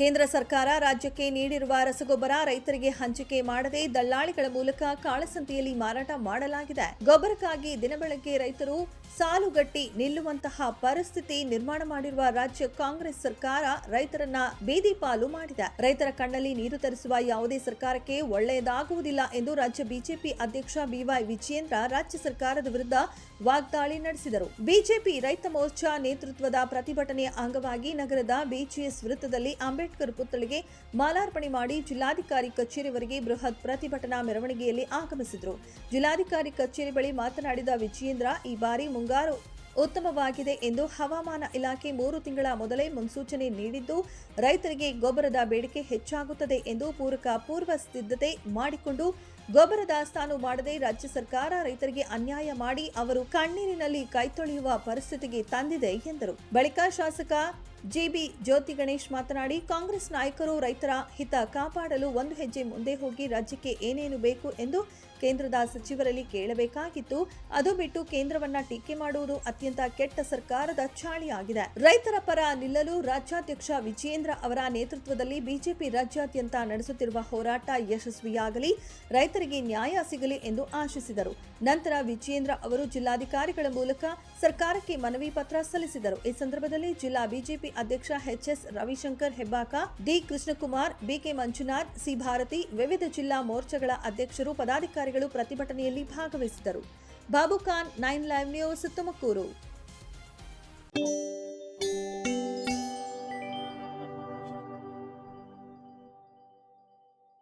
ಕೇಂದ್ರ ಸರ್ಕಾರ ರಾಜ್ಯಕ್ಕೆ ನೀಡಿರುವ ರಸಗೊಬ್ಬರ ರೈತರಿಗೆ ಹಂಚಿಕೆ ಮಾಡದೆ ದಲ್ಲಾಳಿಗಳ ಮೂಲಕ ಕಾಳಸಂತೆಯಲ್ಲಿ ಮಾರಾಟ ಮಾಡಲಾಗಿದೆ. ಗೊಬ್ಬರಕ್ಕಾಗಿ ದಿನಬೆಳಗ್ಗೆ ರೈತರು ಸಾಲುಗಟ್ಟಿ ನಿಲ್ಲುವಂತಹ ಪರಿಸ್ಥಿತಿ ನಿರ್ಮಾಣ ಮಾಡಿರುವ ರಾಜ್ಯ ಕಾಂಗ್ರೆಸ್ ಸರ್ಕಾರ ರೈತರನ್ನ ಬೀದಿ ಪಾಲು ಮಾಡಿದೆ. ರೈತರ ಕಣ್ಣಲ್ಲಿ ನೀರು ತರಿಸುವ ಯಾವುದೇ ಸರ್ಕಾರಕ್ಕೆ ಒಳ್ಳೆಯದಾಗುವುದಿಲ್ಲ ಎಂದು ರಾಜ್ಯ ಬಿಜೆಪಿ ಅಧ್ಯಕ್ಷ ಬಿವೈ ವಿಜಯೇಂದ್ರ ರಾಜ್ಯ ಸರ್ಕಾರದ ವಿರುದ್ಧ ವಾಗ್ದಾಳಿ ನಡೆಸಿದರು. ಬಿಜೆಪಿ ರೈತ ಮೋರ್ಚಾ ನೇತೃತ್ವದ ಪ್ರತಿಭಟನೆಯ ಅಂಗವಾಗಿ ನಗರದ ಬಿಜಿಎಸ್ ವೃತ್ತದಲ್ಲಿ ಅಂಬೇಡ್ಕರ್ ಪುತ್ಥಳಿಗೆ ಮಾಲಾರ್ಪಣೆ ಮಾಡಿ ಜಿಲ್ಲಾಧಿಕಾರಿ ಕಚೇರಿವರೆಗೆ ಬೃಹತ್ ಪ್ರತಿಭಟನಾ ಮೆರವಣಿಗೆಯಲ್ಲಿ ಆಗಮಿಸಿದರು. ಜಿಲ್ಲಾಧಿಕಾರಿ ಕಚೇರಿ ಬಳಿ ಮಾತನಾಡಿದ ವಿಜಯೇಂದ್ರ, ಈ ಬಾರಿ ಮುಂಗಾರು ಉತ್ತಮವಾಗಿದೆ ಎಂದು ಹವಾಮಾನ ಇಲಾಖೆ ಮೂರು ತಿಂಗಳ ಮೊದಲೇ ಮುನ್ಸೂಚನೆ ನೀಡಿದ್ದು, ರೈತರಿಗೆ ಗೊಬ್ಬರದ ಬೇಡಿಕೆ ಹೆಚ್ಚಾಗುತ್ತದೆ ಎಂದು ಪೂರಕ ಪೂರ್ವ ಸಿದ್ಧತೆ ಮಾಡಿಕೊಂಡು ಗೊಬ್ಬರ ದಾಸ್ತಾನು ಮಾಡದೆ ರಾಜ್ಯ ಸರ್ಕಾರ ರೈತರಿಗೆ ಅನ್ಯಾಯ ಮಾಡಿ ಅವರು ಕಣ್ಣೀರಿನಲ್ಲಿ ಕೈತೊಳೆಯುವ ಪರಿಸ್ಥಿತಿಗೆ ತಂದಿದೆ ಎಂದರು. ಬಳಿಕ ಶಾಸಕ ಜಿಬಿ ಜ್ಯೋತಿ ಗಣೇಶ್ ಮಾತನಾಡಿ, ಕಾಂಗ್ರೆಸ್ ನಾಯಕರು ರೈತರ ಹಿತ ಕಾಪಾಡಲು ಒಂದು ಹೆಜ್ಜೆ ಮುಂದೆ ಹೋಗಿ ರಾಜ್ಯಕ್ಕೆ ಏನೇನು ಬೇಕು ಎಂದು ಕೇಂದ್ರದ ಸಚಿವರಲ್ಲಿ ಕೇಳಬೇಕಾಗಿತ್ತು. ಅದು ಬಿಟ್ಟು ಕೇಂದ್ರವನ್ನ ಟೀಕೆ ಮಾಡುವುದು ಅತ್ಯಂತ ಕೆಟ್ಟ ಸರ್ಕಾರದ ಚಾಳಿಯಾಗಿದೆ. ರೈತರ ಪರ ನಿಲ್ಲಲು ರಾಜ್ಯಾಧ್ಯಕ್ಷ ವಿಜಯೇಂದ್ರ ಅವರ ನೇತೃತ್ವದಲ್ಲಿ ಬಿಜೆಪಿ ರಾಜ್ಯಾದ್ಯಂತ ನಡೆಸುತ್ತಿರುವ ಹೋರಾಟ ಯಶಸ್ವಿಯಾಗಲಿ, ರೈತರಿಗೆ ನ್ಯಾಯ ಸಿಗಲಿ ಎಂದು ಆಶಿಸಿದರು. ನಂತರ ವಿಜಯೇಂದ್ರ ಅವರು ಜಿಲ್ಲಾಧಿಕಾರಿಗಳ ಮೂಲಕ ಸರ್ಕಾರಕ್ಕೆ ಮನವಿ ಪತ್ರ ಸಲ್ಲಿಸಿದರು. ಈ ಸಂದರ್ಭದಲ್ಲಿ ಜಿಲ್ಲಾ ಬಿಜೆಪಿ ಅಧ್ಯಕ್ಷ H S Ravishankar Hebbaka, D Krishnakumar, BK Manjunath, C Bharathi ವಿವಿಧ ಜಿಲ್ಲಾ ಮೋರ್ಚಾಗಳ ಅಧ್ಯಕ್ಷರು, ಪದಾಧಿಕಾರಿಗಳು ಪ್ರತಿಭಟನೆಯಲ್ಲಿ ಭಾಗವಹಿಸಿದರು Babu Khan, nine live news Tumakuru.